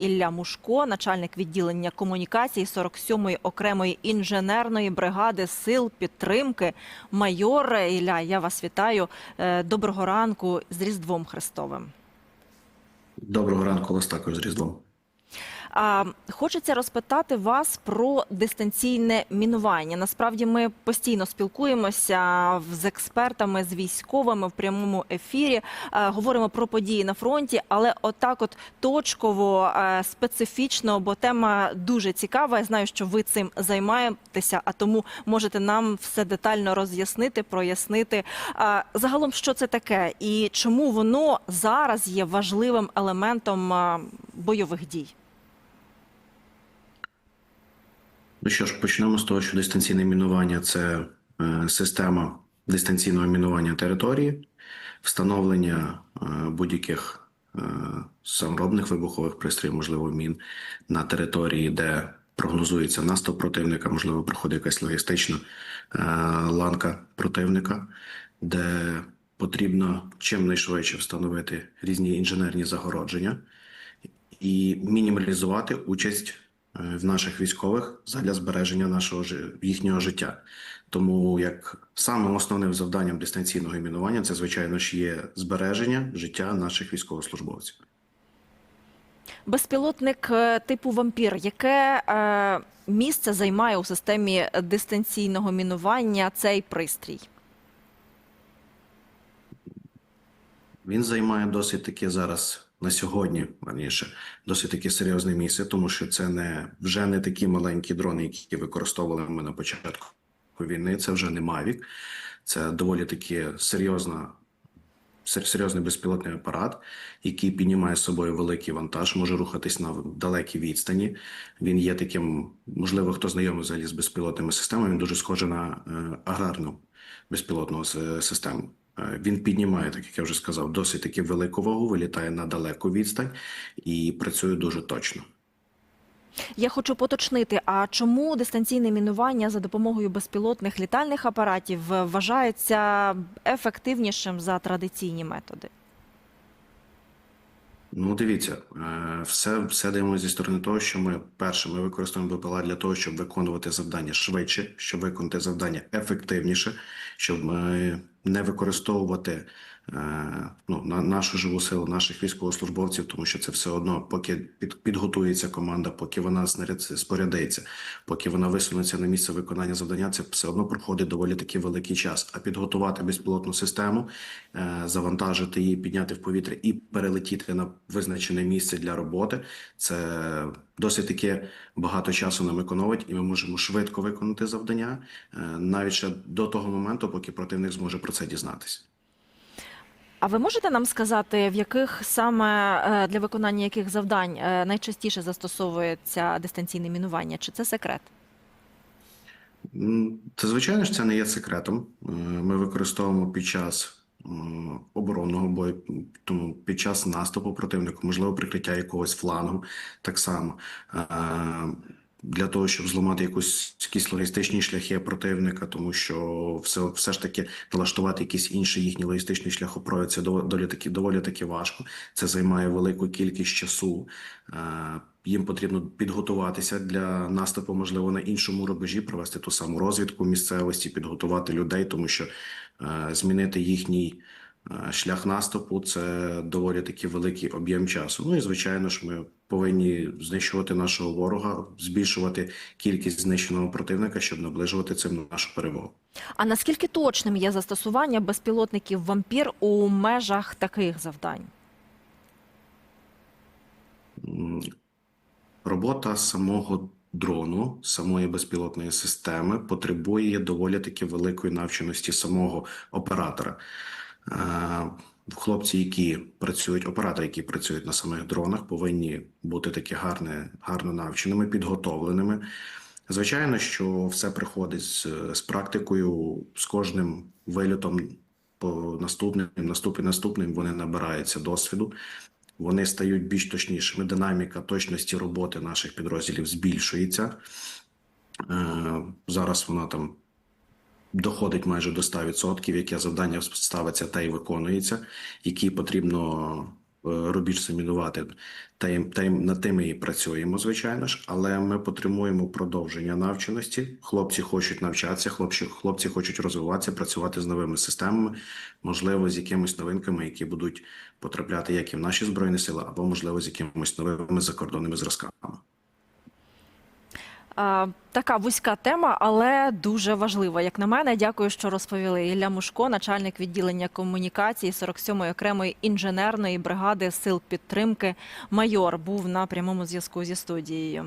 Ілля Мушко, начальник відділення комунікації 47-ї окремої інженерної бригади сил підтримки. Майор Ілля, я вас вітаю. Е, Доброго ранку з Різдвом Христовим. Доброго ранку, вас також з Різдвом. Хочеться розпитати вас про дистанційне мінування. Насправді ми постійно спілкуємося з експертами, з військовими в прямому ефірі. е, говоримо про події на фронті, але отак, от точково, е, специфічно, бо тема дуже цікава. Я знаю, що ви цим займаєтеся, а тому можете нам все детально роз'яснити, прояснити. А, загалом, що це таке, і чому воно зараз є важливим елементом бойових дій. Ну що ж, почнемо з того, що дистанційне мінування це е, система дистанційного мінування території, встановлення е, будь-яких е, саморобних вибухових пристроїв, можливо, мін на території, де прогнозується наступ противника, можливо, проходить якась логістична ланка противника, де потрібно чим найшвидше встановити різні інженерні загородження і мінімалізувати участь в наших військових задля збереження нашого їхнього життя. Тому як самим основним завданням дистанційного мінування це, звичайно ж, є збереження життя наших військовослужбовців. Безпілотник е, типу вампір, яке е, місце займає у системі дистанційного мінування цей пристрій? Він займає досить таке зараз на сьогодні, раніше, досить таке серйозне місце, тому що це не вже не такі маленькі дрони, які використовували ми на початку війни. Це вже не Mavic, це доволі таки серйозна. Серйозний безпілотний апарат, який піднімає з собою великий вантаж, може рухатись на далекій відстані. Він є таким, можливо, хто знайомий взагалі з безпілотними системами. Він дуже схожий на е, аграрну безпілотну систему. Е, Він піднімає, так як я вже сказав, досить таки велику вагу, вилітає на далеку відстань і працює дуже точно. Я хочу поточнити, а чому дистанційне мінування за допомогою безпілотних літальних апаратів вважається ефективнішим за традиційні методи? Ну, дивіться, е, все, все даємо зі сторони того, що ми перше ми використовуємо БПЛА для того, щоб виконувати завдання швидше, щоб виконати завдання ефективніше, щоб е, не використовувати ну, на нашу живу силу наших військовослужбовців, тому що це все одно, поки під, підготується команда, поки вона спорядиться, поки вона висунеться на місце виконання завдання, це все одно проходить доволі таки великий час. А підготувати безпілотну систему, е, завантажити її, підняти в повітря і перелетіти на визначене місце для роботи, це досить таки багато часу нам економить, і ми можемо швидко виконати завдання, е, навіть ще до того моменту, поки противник зможе про це дізнатися. А ви можете нам сказати, в яких саме е, для виконання яких завдань е, найчастіше застосовується дистанційне мінування? Чи це секрет? Це звичайно ж це не є секретом. Е, Ми використовуємо під час оборонного бою, тому під час наступу противника, можливо, прикриття якогось флангу, так само для того, щоб зламати якусь якісь логістичні шляхи противника, тому що все, все ж таки налаштувати якийсь інший їхній логістичний шляхопровід це доволі, таки доволі таки важко. Це займає велику кількість часу. Е, Їм потрібно підготуватися для наступу, можливо, на іншому рубежі, провести ту саму розвідку місцевості, підготувати людей, тому що е, змінити їхній шлях наступу це доволі таки великий об'єм часу. Ну і звичайно ж, ми повинні знищувати нашого ворога, збільшувати кількість знищеного противника, щоб наближувати цим нашу перемогу. А наскільки точним є застосування безпілотників вампір у межах таких завдань? Робота самого дрону, самої безпілотної системи потребує доволі таки великої навченості самого оператора. Хлопці, які працюють, оператори, які працюють на самих дронах, повинні бути такі гарне, гарно навченими, підготовленими. Звичайно, що все приходить з, з практикою, з кожним вильотом по наступним, наступним, наступним вони набираються досвіду. Вони стають більш точнішими. Динаміка точності роботи наших підрозділів збільшується. Е, Зараз вона там доходить майже до 100%, яке завдання ставиться та й виконується, які потрібно рубіж замінувати, та, їм- та їм- над тим і працюємо, звичайно ж, але ми потребуємо продовження навченості. Хлопці хочуть навчатися, хлопці, хлопці хочуть розвиватися, працювати з новими системами, можливо, з якимись новинками, які будуть потрапляти як і в наші збройні сили, або можливо з якимись новими закордонними зразками. Така вузька тема, але дуже важлива. Як на мене, дякую, що розповіли. Ілля Мушко, начальник відділення комунікації 47-ї окремої інженерної бригади сил підтримки, майор, був на прямому зв'язку зі студією.